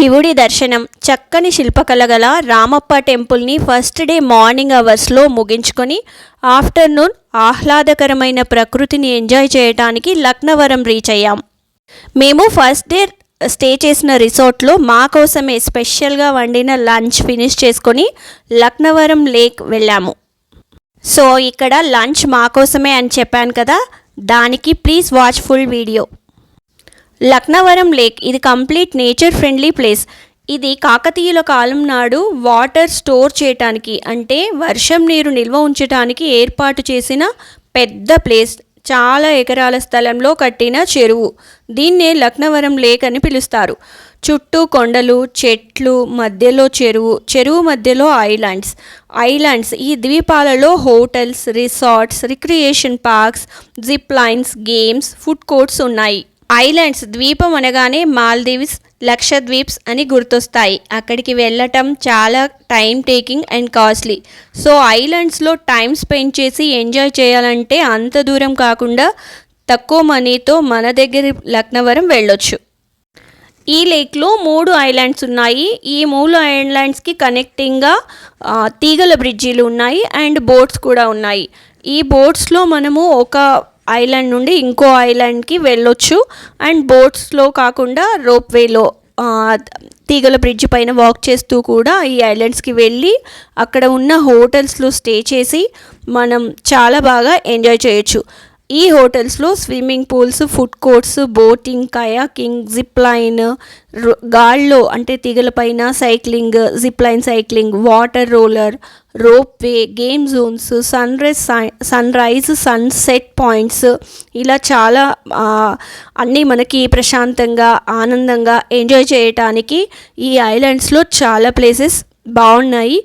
శివుడి దర్శనం. చక్కని శిల్పకళ గల రామప్ప టెంపుల్ని ఫస్ట్ డే మార్నింగ్ అవర్స్లో ముగించుకొని ఆఫ్టర్నూన్ ఆహ్లాదకరమైన ప్రకృతిని ఎంజాయ్ చేయడానికి లక్నవరం రీచ్ అయ్యాం. మేము ఫస్ట్ డే స్టే చేసిన రిసార్ట్లో మా కోసమే స్పెషల్గా వండిన లంచ్ ఫినిష్ చేసుకొని లక్నవరం లేక్ వెళ్ళాము. సో ఇక్కడ లంచ్ మా కోసమే అని చెప్పాను కదా? దానికి please watch full video. Laknavaram lake. ఇది కంప్లీట్ నేచర్ ఫ్రెండ్లీ ప్లేస్. ఇది కాకతీయుల కాలం నాడు వాటర్ స్టోర్ చేయటానికి అంటే వర్షం నీరు నిల్వ ఉంచడానికి ఏర్పాటు చేసిన పెద్ద ప్లేస్. చాలా ఎకరాల స్థలంలో కట్టిన చెరువు. దీన్నే లక్నవరం లేక్ అని పిలుస్తారు. చుట్టూ కొండలు చెట్లు మధ్యలో చెరువు చెరువు మధ్యలో ఐలాండ్స్. ఐలాండ్స్ ఈ ద్వీపాలలో hotels resorts recreation parks zip lines games food courts ఉన్నాయి. ఐలాండ్స్ ద్వీపం అనగానే మాల్దీవ్స్ లక్షద్వీప్స్ అని గుర్తొస్తాయి. అక్కడికి వెళ్ళటం చాలా time taking and costly. So ఐలాండ్స్లో time spend చేసి ఎంజాయ్ చేయాలంటే అంత దూరం కాకుండా తక్కువ మనీతో మన దగ్గర లక్నవరం వెళ్ళొచ్చు. ఈ లేక్లో మూడు ఐలాండ్స్ ఉన్నాయి. ఈ మూడు ఐలాండ్స్కి కనెక్టింగ్గా తీగల బ్రిడ్జీలు ఉన్నాయి అండ్ బోట్స్ కూడా ఉన్నాయి. ఈ బోట్స్లో మనము ఒక ఐలాండ్ నుండి ఇంకో ఐలాండ్కి వెళ్ళొచ్చు. అండ్ బోట్స్లో కాకుండా రోప్వేలో తీగల బ్రిడ్జ్ పైన వాక్ చేస్తూ కూడా ఈ ఐలాండ్స్కి వెళ్ళి అక్కడ ఉన్న హోటల్స్లో స్టే చేసి మనం చాలా బాగా ఎంజాయ్ చేయొచ్చు. ఈ హోటల్స్లో swimming pools food courts boating kayaking zip line గాల్లో అంటే తీగల పైన cycling zip line cycling water roller rope way game zones sunrise sunrise sunset points ఇలా చాలా అన్నీ మనకి ప్రశాంతంగా ఆనందంగా ఎంజాయ్ చేయటానికి ఈ ఐలాండ్స్లో చాలా ప్లేసెస్ బాగున్నాయి.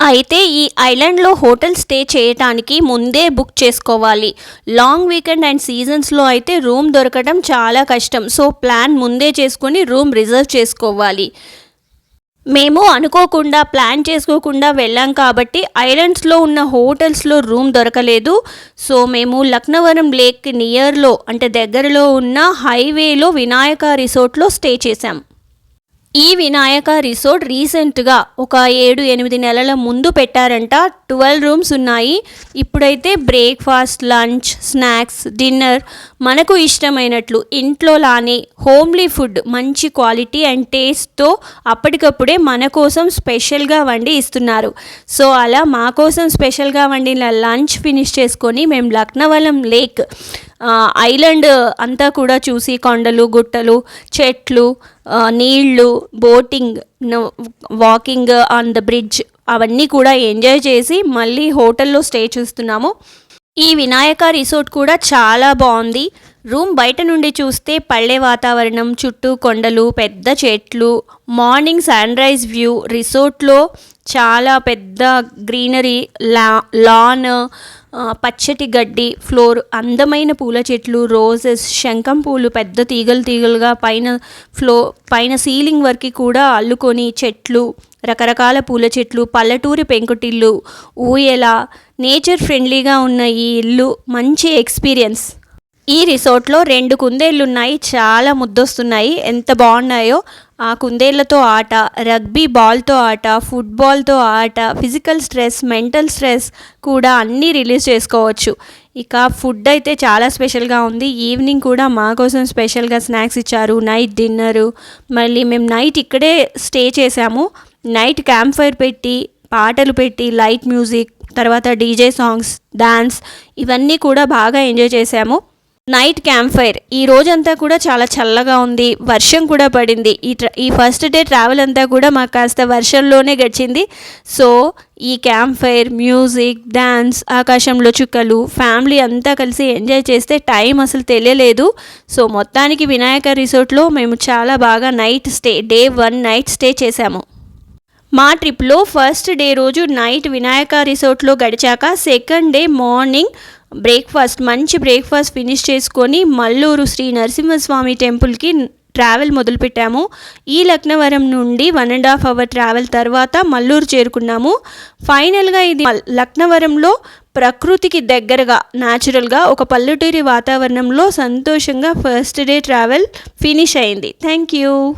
అయితే ఈ ఐలాండ్లో హోటల్ స్టే చేయటానికి ముందే బుక్ చేసుకోవాలి. లాంగ్ వీకెండ్ అండ్ సీజన్స్లో అయితే రూమ్ దొరకడం చాలా కష్టం. సో ప్లాన్ ముందే చేసుకొని రూమ్ రిజర్వ్ చేసుకోవాలి. మేము అనుకోకుండా ప్లాన్ చేసుకోకుండా వెళ్ళాం కాబట్టి ఐలాండ్స్లో ఉన్న హోటల్స్లో రూమ్ దొరకలేదు. సో మేము లక్నవరం లేక్ నియర్లో అంటే దగ్గరలో ఉన్న హైవేలో వినాయక రిసార్ట్లో స్టే చేశాం. ఈ వినాయక రిసార్ట్ రీసెంట్గా ఒక ఏడు ఎనిమిది నెలల ముందు పెట్టారంట. ట్వెల్వ్ రూమ్స్ ఉన్నాయి. ఇప్పుడైతే బ్రేక్ఫాస్ట్ లంచ్ స్నాక్స్ డిన్నర్ మనకు ఇష్టమైనట్లు ఇంట్లో లానే హోమ్లీ ఫుడ్ మంచి క్వాలిటీ అండ్ టేస్ట్తో అప్పటికప్పుడే మన కోసం స్పెషల్గా వండి ఇస్తున్నారు. సో అలా మా కోసం స్పెషల్గా వండిన లంచ్ ఫినిష్ చేసుకొని మేము లక్నవలం లేక్ ఐలాండ్ అంతా కూడా చూసి కొండలు గుట్టలు చెట్లు నీళ్ళు boating walking on the bridge అవన్నీ కూడా ఎంజాయ్ చేసి మళ్ళీ హోటల్లో స్టే చేస్తున్నాము. ఈ వినాయక రిసార్ట్ కూడా చాలా బాగుంది. రూమ్ బయట నుండి చూస్తే పల్లె వాతావరణం చుట్టూ కొండలు పెద్ద చెట్లు మార్నింగ్ సన్ రైజ్ వ్యూ రిసార్ట్లో చాలా పెద్ద గ్రీనరీ లా లాన్ పచ్చటి గడ్డి ఫ్లోర్ అందమైన పూల చెట్లు రోజెస్ శంఖం పూలు పెద్ద తీగలు తీగలుగా పైన ఫ్లో పైన సీలింగ్ వరకు కూడా అల్లుకొని చెట్లు రకరకాల పూల చెట్లు పల్లెటూరి పెంకుటిల్లు ఊయల నేచర్ ఫ్రెండ్లీగా ఉన్న ఈ ఇల్లు మంచి ఎక్స్పీరియన్స్ ఈ రిసార్ట్లో రెండు కుందేళ్ళు ఉన్నాయి చాలా ముద్దొస్తున్నాయి. ఎంత బాగున్నాయో ఆ కుందేళ్ళతో ఆట రగ్బీ బాల్తో ఆట ఫుట్బాల్తో ఆట ఫిజికల్ స్ట్రెస్ మెంటల్ స్ట్రెస్ కూడా అన్నీ రిలీజ్ చేసుకోవచ్చు. ఇక ఫుడ్ అయితే చాలా స్పెషల్గా ఉంది. ఈవినింగ్ కూడా మా కోసం స్పెషల్గా స్నాక్స్ ఇచ్చారు. Night dinner. మళ్ళీ మేము నైట్ ఇక్కడే స్టే చేసాము నైట్ క్యాంప్ ఫైర్ పెట్టి పాటలు పెట్టి లైట్ మ్యూజిక్ తర్వాత డీజే సాంగ్స్ డ్యాన్స్ ఇవన్నీ కూడా బాగా ఎంజాయ్ చేసాము నైట్ క్యాంప్ ఫైర్ ఈ రోజంతా కూడా చాలా చల్లగా ఉంది. వర్షం కూడా పడింది. ఈ ఈ ఫస్ట్ డే ట్రావెల్ అంతా కూడా మాకు కాస్త వర్షంలోనే గడిచింది. సో ఈ క్యాంప్ ఫైర్ మ్యూజిక్ డ్యాన్స్ ఆకాశంలో చుక్కలు ఫ్యామిలీ అంతా కలిసి ఎంజాయ్ చేస్తే టైం అసలు తెలియలేదు. సో మొత్తానికి వినాయక రిసార్ట్లో మేము చాలా బాగా night stay day one night stay చేశాము. మా ట్రిప్లో ఫస్ట్ డే రోజు నైట్ వినాయక రిసార్ట్లో గడిచాక సెకండ్ డే మార్నింగ్ బ్రేక్ఫాస్ట్ మంచి బ్రేక్ఫాస్ట్ ఫినిష్ చేసుకొని మల్లూరు శ్రీ నరసింహస్వామి టెంపుల్కి ట్రావెల్ మొదలుపెట్టాము. ఈ లక్నవరం నుండి one and half hour travel తర్వాత మల్లూరు చేరుకున్నాము. ఫైనల్గా ఇది మల్- లక్నవరంలో ప్రకృతికి దగ్గరగా న్యాచురల్గా ఒక పల్లెటూరి వాతావరణంలో సంతోషంగా ఫస్ట్ డే ట్రావెల్ ఫినిష్ అయింది. Thank you.